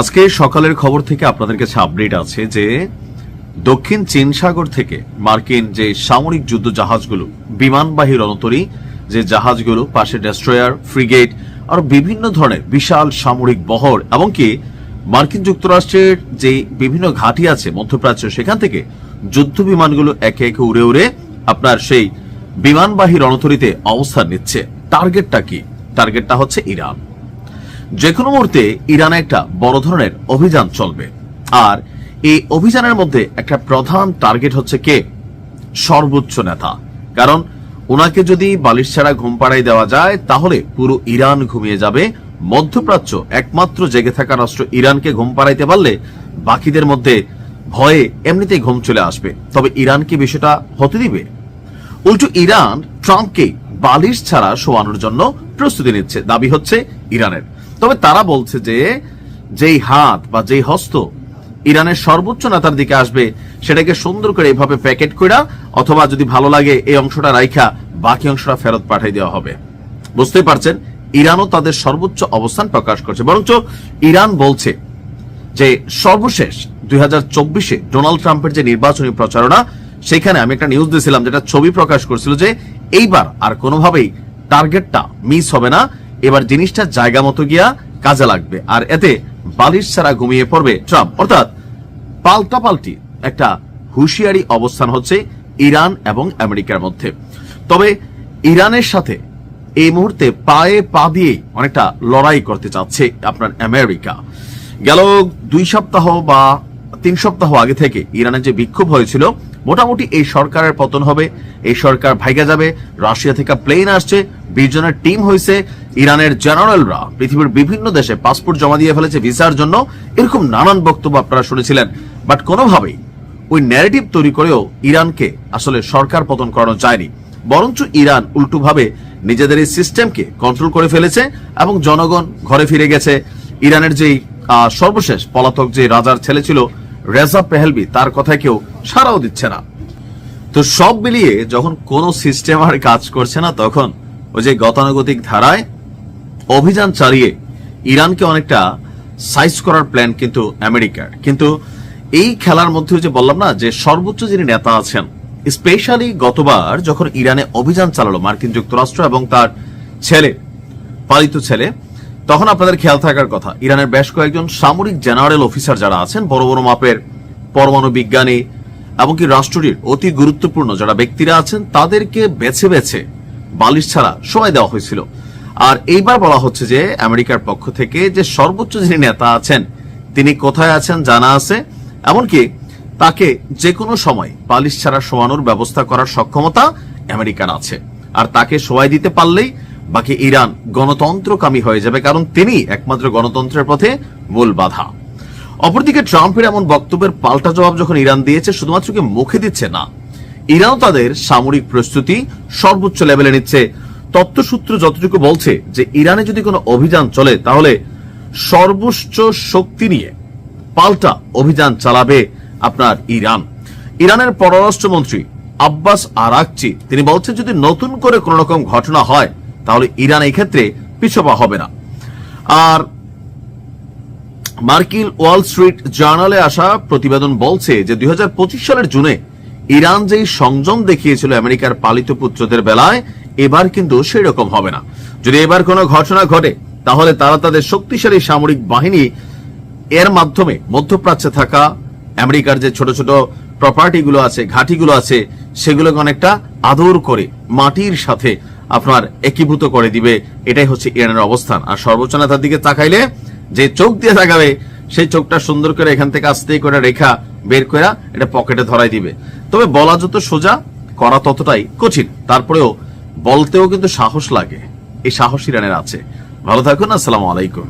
আজকে সকালের খবর থেকে আপনাদের কাছে আপডেট আছে যে দক্ষিণ চীন সাগর থেকে মার্কিন যে সামরিক যুদ্ধ জাহাজগুলো বিমানবাহী রণতরী, যে জাহাজগুলো, পাশে ডেস্ট্রয়ার ফ্রিগেট আর বিভিন্ন ধরনের বিশাল সামরিক বহর এমনকি মার্কিন যুক্তরাষ্ট্রের যে বিভিন্ন ঘাঁটি আছে, মধ্যপ্রাচ্য, সেখান থেকে যুদ্ধ বিমানগুলো একে একে উড়ে উড়ে আপনার সেই বিমানবাহী রণতরীতে অবস্থান নিচ্ছে। টার্গেটটা কি? টার্গেটটা হচ্ছে ইরান। যে কোনো মুহূর্তে ইরানে একটা বড় ধরনের অভিযান চলবে। আর এই অভিযানের মধ্যে একটা প্রধান টার্গেট হচ্ছে কে? সর্বোচ্চ নেতা। কারণ ওনাকে যদি বালিশ ছাড়া ঘুম পাড়াই দেওয়া যায়, তাহলে পুরো ইরান ঘুমিয়ে যাবে। মধ্যপ্রাচ্য একমাত্র জেগে থাকা রাষ্ট্র ইরানকে ঘুম পাড়াইতে পারলে বাকিদের মধ্যে ভয়ে এমনিতেই ঘুম চলে আসবে। তবে ইরান কি বিষয়টা হতে দিবে? উল্টো ইরান ট্রাম্পকে বালিশ ছাড়া শোয়ানোর জন্য প্রস্তুতি নিচ্ছে। দাবি হচ্ছে ইরানের। তবে তারা বলছে যে যেই হাত বা যেই হস্ত ইরানের সর্বোচ্চ নেতার দিকে আসবে, সেটাকে সুন্দর করে এভাবে প্যাকেট করা অথবা যদি ভালো লাগে এই অংশটা রাইখা বাকি অংশটা ফেরত পাঠিয়ে দেওয়া হবে। বুঝতেই পারছেন, ইরানও তাদের সর্বোচ্চ অবস্থান প্রকাশ করছে। বরঞ্চ ইরান বলছে যে সর্বশেষ দুই চব্বিশে ডোনাল্ড ট্রাম্পের যে নির্বাচনী প্রচারণা, সেখানে আমি একটা নিউজ দিয়েছিলাম, যেটা ছবি প্রকাশ করছিল যে এইবার আর কোনোভাবেই টার্গেটটা মিস হবে না। এবার জিনিসটা জায়গা মতো গিয়া কাজে লাগবে। আর এতে বালিশ ছাড়া ঘুমিয়ে পড়বে ট্রাম্প। অর্থাৎ পাল্টাপাল্টি একটা হুঁশিয়ারি অবস্থান হচ্ছে ইরান এবং আমেরিকার মধ্যে। তবে ইরানের সাথে এই মুহূর্তে পায়ে পা দিয়ে অনেকটা লড়াই করতে চাচ্ছে আপনার আমেরিকা। গেল দুই সপ্তাহ বা তিন সপ্তাহ আগে থেকে ইরানের যে বিক্ষোভ হয়েছিল, মোটামুটি এই সরকারের পতন হবে। এই সরকার ভাইগা যাবে, রাশিয়া থেকে প্লেন আসছে, বিশ জনের টিম হয়েছে ইরানের জেনারেলরা পৃথিবীর বিভিন্ন দেশে পাসপোর্ট জমা দিয়ে ফেলেছে ভিসার জন্য। এরকম নানান বক্তব্য আপনারা শুনেছিলেন। বাট কোনোভাবেই ওই ন্যারেটিভ তৈরি করেও ইরানকে আসলে সরকার পতন করানো যায়নি। বরঞ্চ ইরান উল্টোভাবে নিজেদের এই সিস্টেমকে কন্ট্রোল করে ফেলেছে এবং জনগণ ঘরে ফিরে গেছে। ইরানের যেই সর্বশেষ পলাতক যে রাজার ছেলে ছিল রেজা পেহেলবি তার কথায় কেউ সারাও দিচ্ছে না। তো সব মিলিয়ে যখন কোন সিস্টেম আর কাজ করছে না, তখন ওই যে গতানুগতিক ধারায় অভিযান চালিয়ে ইরানকে অনেকটা সাইজ করার প্ল্যান কিন্তু আমেরিকার। কিন্তু এই খেলার মধ্যে যে বললাম না, যে সর্বোচ্চ যিনি নেতা আছেন স্পেশালি গতবার যখন ইরানে অভিযান চালালো মার্কিন যুক্তরাষ্ট্র এবং তার ছেলে, পালিত ছেলে তখন আপনাদের খেয়াল থাকার কথা, ইরানের বেশ কয়েকজন সামরিক জেনারেল অফিসার যারা আছেন, বড় বড় মাপের পরমাণু বিজ্ঞানী এমনকি রাষ্ট্রটির অতি গুরুত্বপূর্ণ যারা ব্যক্তিরা আছেন, তাদেরকে বেছে বেছে বালিশ ছাড়া সময় দেওয়া হয়েছিল। আর এইবার বলা হচ্ছে যে, আমেরিকার পক্ষ থেকে যে সর্বোচ্চ যিনি নেতা আছেন, তিনি কোথায় আছেন জানা আছে, এমনকি তাকে যে কোনো সময় বালিশ ছাড়া শোয়ানোর ব্যবস্থা করার সক্ষমতা আমেরিকার আছে। আর তাকে শোয়াই দিতে পারলেই বাকি ইরান গণতন্ত্রকামী হয়ে যাবে কারণ তিনি একমাত্র গণতন্ত্রের পথে মূল বাধা। অপরদিকে ট্রাম্পের এমন বক্তব্যের পাল্টা জবাব যখন ইরান দিয়েছে, শুধুমাত্র কি মুখে দিচ্ছে না, ইরানও তাদের সামরিক প্রস্তুতি সর্বোচ্চ লেভেলে নিচ্ছে। তত্ত্বসূত্র যতটুকু বলছে যে, ইরানে যদি কোনো অভিযান চলে, তাহলে সর্বোচ্চ শক্তি নিয়ে পাল্টা অভিযান চালাবে আপনার ইরান। ইরানের পররাষ্ট্রমন্ত্রী আব্বাস আরাকচি, তিনি বলছেন, যদি নতুন করে কোন রকম ঘটনা হয় তাহলে ইরান এই ক্ষেত্রে পিছপা হবে না। আর মার্কিন ওয়াল স্ট্রিট জার্নালে আসা প্রতিবেদন বলছে যে দুই সালের জুনে ইরান যেই সংযম দেখিয়েছিল আমেরিকার পালিত পুত্রদের বেলায়, এবার কিন্তু সেই রকম হবে না। যদি এবার কোনো ঘটনা ঘটে, তাহলে তারা তাদের শক্তিশালী সামরিক বাহিনী এর মাধ্যমে মধ্যপ্রাচ্যে থাকা, আমেরিকার যে ছোট ছোট প্রপার্টি গুলো আছে, ঘাটিগুলো আছে, সেগুলোকে অনেকটা আদর করে মাটির সাথে আপনার একীভূত করে দিবে। এটাই হচ্ছে ইরানের অবস্থান। আর সর্বোচ্চ নেতার দিকে তাকাইলে, যে চোখ দিয়ে তাকাবে, সেই চোখটা সুন্দর করে এখান থেকে আস্তে করে রেখা বের করে এটা পকেটে ধরাই দিবে। তবে বলা যত সোজা, করা ততটাই কঠিন। তারপরেও বলতেও কিন্তু সাহস লাগে। এই সাহস ইরানের আছে। ভালো থাকুন, আসসালামু আলাইকুম।